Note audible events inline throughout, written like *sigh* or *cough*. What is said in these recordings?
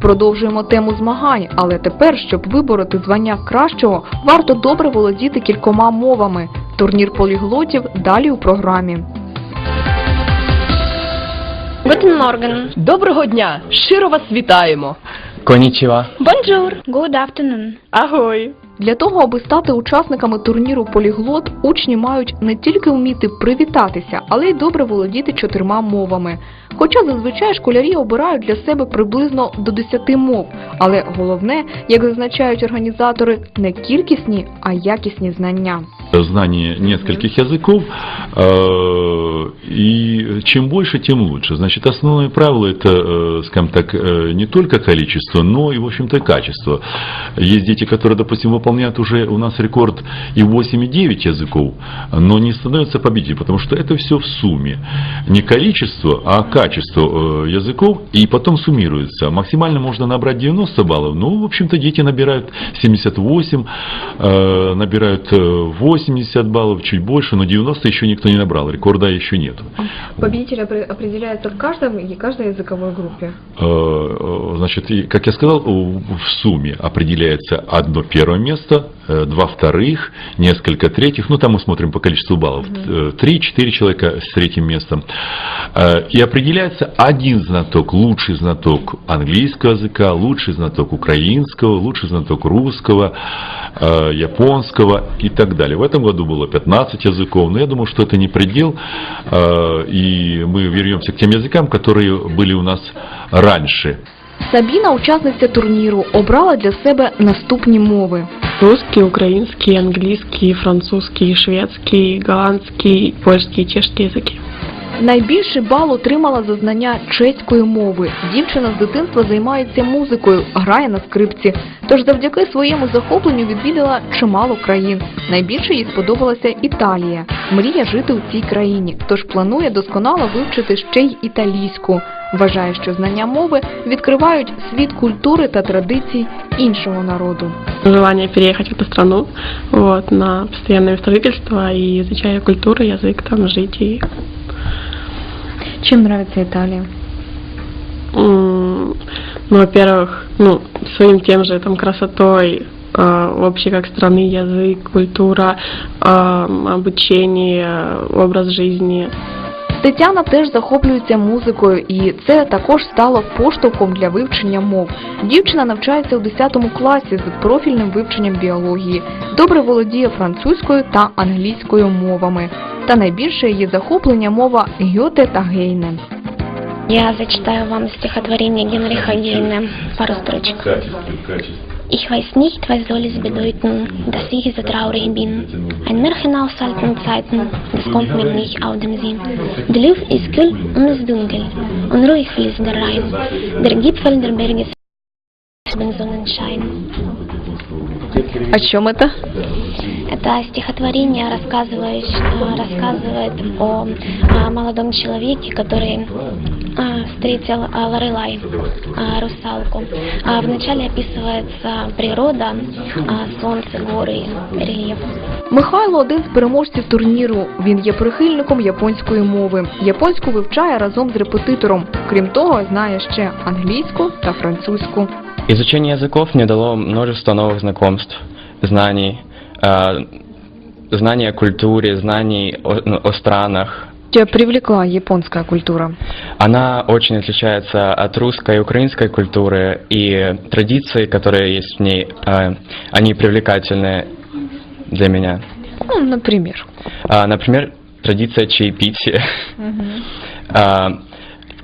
Продовжуємо тему змагань, але тепер, щоб вибороти звання кращого, варто добре володіти кількома мовами. Турнір поліглотів далі у програмі. Guten Morgen. Доброго дня! Щиро вас вітаємо! Конічіва. Бонжур. Good afternoon. Агой! Для того, аби стати учасниками турніру Поліглот, учні мають не тільки вміти привітатися, але й добре володіти чотирма мовами. Хоча зазвичай школярі обирають для себе приблизно до 10 мов, але головне, як зазначають організатори, не кількісні, а якісні знання. Знание нескольких языков, э, и чем больше, тем лучше. Значит, основное правило это, э, скажем так, э, не только количество, но и, в общем-то, качество. Есть дети, которые, допустим, выполняют уже у нас рекорд и 8, и 9 языков, но не становятся победителями, потому что это все в сумме. Не количество, а качество языков, и потом суммируется. Максимально можно набрать 90 баллов, но, в общем-то, дети набирают 78, э, набирают э, 80 баллов, чуть больше, но 90 еще никто не набрал, рекорда еще нету. Победитель определяется в каждом и каждой языковой группе. Э, э, Значит, и, как я сказал, в в сумме определяется одно первое место, э, два вторых, несколько третьих, ну там мы смотрим по количеству баллов, э, три-четыре человека с третьим местом. Э, И определяется один знаток, лучший знаток английского языка, лучший знаток украинского, лучший знаток русского, э, японского и так далее. В этом году было 15 языков, но я думаю, что это не предел, э, и мы вернемся к тем языкам, которые были у нас раньше. Сабіна, учасниця турніру, обрала для себе наступні мови. Русский, украинский, английский, французский, шведский, голландский, польский, чешский языки. Найбільший бал отримала за знання чеської мови. Дівчина з дитинства займається музикою, грає на скрипці. Тож завдяки своєму захопленню відвідала чимало країн. Найбільше їй сподобалася Італія. Мріє жити у цій країні, тож планує досконало вивчити ще й італійську. Вважає, що знання мови відкривають світ культури та традицій іншого народу. Желание переехать в эту страну вот, на постоянное место жительства и изучая культуру, язык, там жить и Чим подобається Італія? М, Ну, во-первых, ну, своим тем же там красотой, э, вообще как страны, язык, культура, э, обучение, образ жизни. Тетяна теж захоплюється музикою, і це також стало поштовхом для вивчення мов. Дівчина навчається у 10 класі з профільним вивченням біології, добре володіє французькою та англійською мовами. Та найбільше її захоплення мова Гьоте та Гейне. Я зачитаю вам стихотворение Генриха Гейне. Пару строчек. Ich weiß nicht, was soll es bedeuten, dass ich so traurig bin. Ein Märchen aus alten Zeiten, das kommt mir nicht auf den Sinn. Die Luft ist kühl und es dunkel, und ruhig fließt der Rhein. Der Gipfel der Berge beim Sonnenschein. А що мета? Это стихотворение рассказывает, рассказывает о, а, молодом человеке, который а, встретил а, Лорелай, а, русалку. А Вначале описывается природа, а, солнце, горы, рельеф. Михайло один з переможців турніру. Він є прихильником японської мови. Японську вивчає разом з репетитором. Крім того, знає ще англійську та французьку. Изучение языков мне дало множество новых знакомств, знаний, э, знаний о культуре, знаний о, ну, о странах. Тебя привлекла японская культура? Она очень отличается от русской и украинской культуры, и традиции, которые есть в ней, э, они привлекательны для меня. Ну, например. А, например, традиция чаепития. А, *laughs*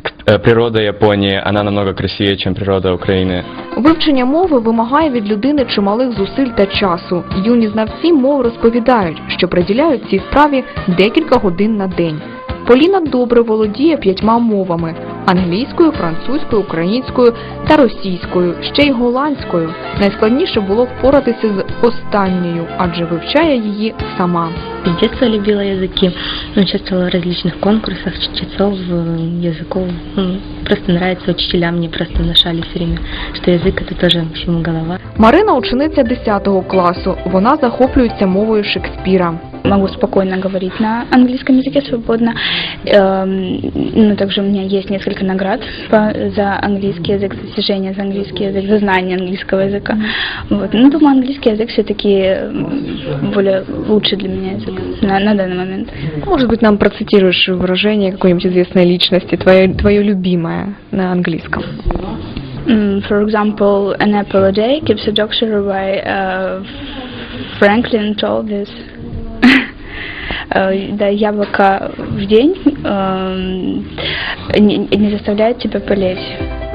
к- э, Природа Японии, она намного красивее, чем природа Украины. Вивчення мови вимагає від людини чималих зусиль та часу. Юні знавці мов розповідають, що приділяють цій справі декілька годин на день. Поліна добре володіє п'ятьма мовами: англійською, французькою, українською та російською, ще й голландською. Найскладніше було впоратися з останньою, адже вивчає її сама. С детства любила языки, участвовала в различных конкурсах чтецов, э, языков. М, Просто нравится учителям, мне просто внушали все время, что язык это тоже всему голова. Марина учениця 10 класу. Вона захоплюється мовою Шекспіра. Могу спокойно говорить на английском языке свободно. Эм, Но также у меня есть несколько наград по- за английский язык, за достижение за английский язык, за знание английского языка. Вот. Ну, думаю, английский язык все-таки более лучший для меня язык на, на данный момент. Может быть, нам процитируешь выражение какой-нибудь известной личности, твое, твое любимое на английском? For example, an apple a day keeps a doctor away. Uh, Franklin told this. Э, Да, яблоко в день не заставляет тебя болеть.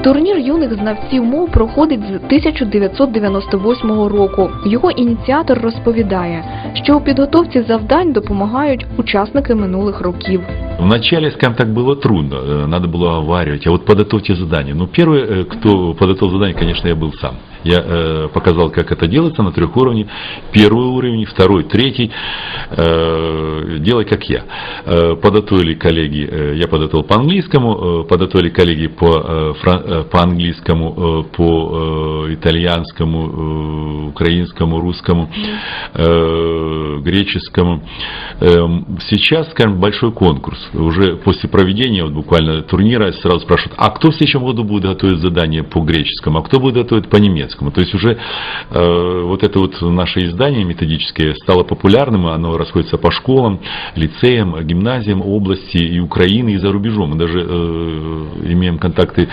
Турнір юних знавців мов проходить з 1998 року. Його ініціатор розповідає, що у підготовці завдань допомагають учасники минулих років. Вначале, скажем так, было трудно, э, надо было оваривать, а вот подготовьте задание. Ну, первый, э, кто подготовил задание, конечно, я был сам. Я э, показал, как это делается на трех уровнях. Первый уровень, второй, третий. Э, делай, как я. Э, подготовили коллеги, э, я подготовил по английскому, э, подготовили коллеги по, э, фран- э, по английскому, э, по э, итальянскому, э, украинскому, русскому, э, греческому. Эм, Сейчас, скажем, большой конкурс. Уже после проведения вот буквально турнира сразу спрашивают, а кто в следующем году будет готовить задание по греческому, а кто будет готовить по немецкому. То есть уже э, вот это вот наше издание методическое стало популярным, оно расходится по школам, лицеям, гимназиям области и Украины, и за рубежом. Мы даже э, имеем контакты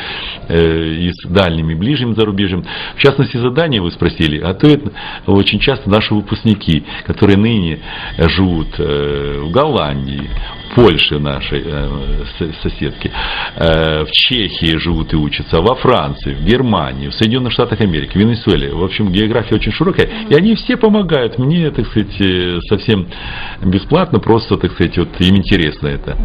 э, и с дальним, и ближним зарубежьем. В частности, задание вы спросили, готовят очень часто наши выпускники, которые ныне живут э, в Голландии, в Польше нашей э, с- соседки, э, в Чехии живут и учатся, во Франции, в Германии, в Соединенных Штатах Америки, в Венесуэле. В общем, география очень широкая. И они все помогают мне, так сказать, э, совсем бесплатно, просто, так сказать, вот им интересно это.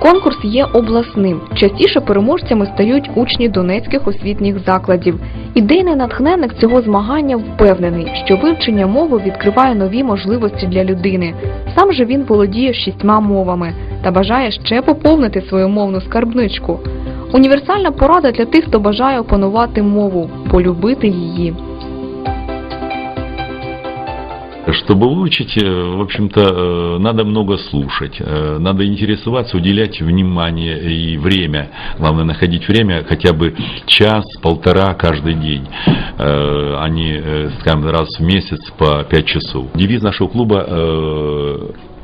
Конкурс є обласним. Частіше переможцями стають учні донецьких освітніх закладів. Ідейний натхненник цього змагання впевнений, що вивчення мови відкриває нові можливості для людини. Сам же він володіє шістьма мовами та бажає ще поповнити свою мовну скарбничку. Універсальна порада для тих, хто бажає опанувати мову, полюбити її. Чтобы выучить, э, в общем-то, э, надо много слушать, э, надо интересоваться, уделять внимание и время. Главное, находить время хотя бы час-полтора каждый день, э, а не, э, скажем, раз в месяц по 5 часов. Девиз нашего клуба э,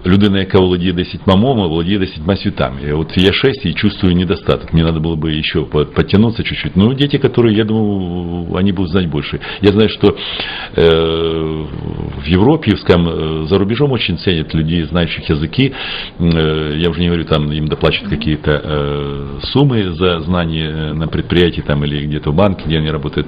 Людина, яка володіє десятьма мовами, володіє десятьма світами. И вот я шесть и чувствую недостаток. Мне надо было бы еще под- подтянуться чуть-чуть. Но дети, которые, я думаю, они будут знать больше. Я знаю, что э, в Европе, скажем, э, за рубежом очень ценят людей, знающих языки. Э, я уже не говорю, там им доплачивают какие-то э, суммы за знание э, на предприятии там, или где-то в банке, где они работают.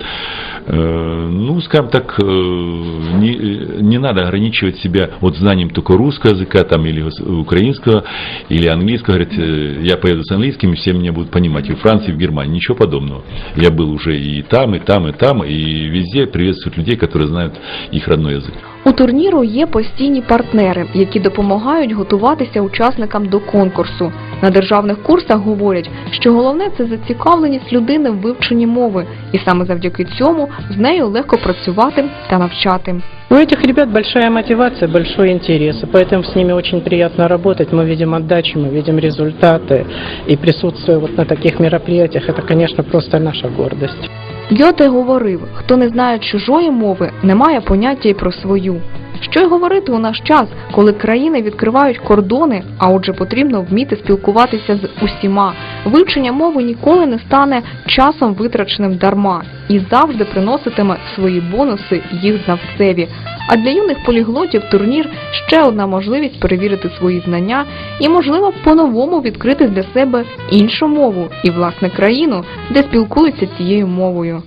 Э, ну, скажем так, э, не, э, не надо ограничивать себя вот знанием только русского языка там, или украинского, или английского. Говорят, э, я поеду с английским, и все меня будут понимать. И в Франции, и в Германии. Ничего подобного. Я был уже и там, и там, и там, и везде приветствуют людей, которые знают их родной язык. У турніру є постійні партнери, які допомагають готуватися учасникам до конкурсу. На державних курсах говорять, що головне це зацікавленість людини в вивченні мови, і саме завдяки цьому з нею легко працювати та навчати. У этих ребят большая мотивация, большой интерес, и поэтому с ними очень приятно работать. Мы видим отдачу, мы видим результаты, и присутствие вот на таких мероприятиях, это, конечно, просто наша гордость. Гьоте говорив, хто не знає чужої мови, не має поняття й про свою. Що й говорити у наш час, коли країни відкривають кордони, а отже потрібно вміти спілкуватися з усіма. Вивчення мови ніколи не стане часом витраченим дарма і завжди приноситиме свої бонуси їх знавцеві. А для юних поліглотів турнір ще одна можливість перевірити свої знання і, можливо, по-новому відкрити для себе іншу мову і власне країну, де спілкуються цією мовою.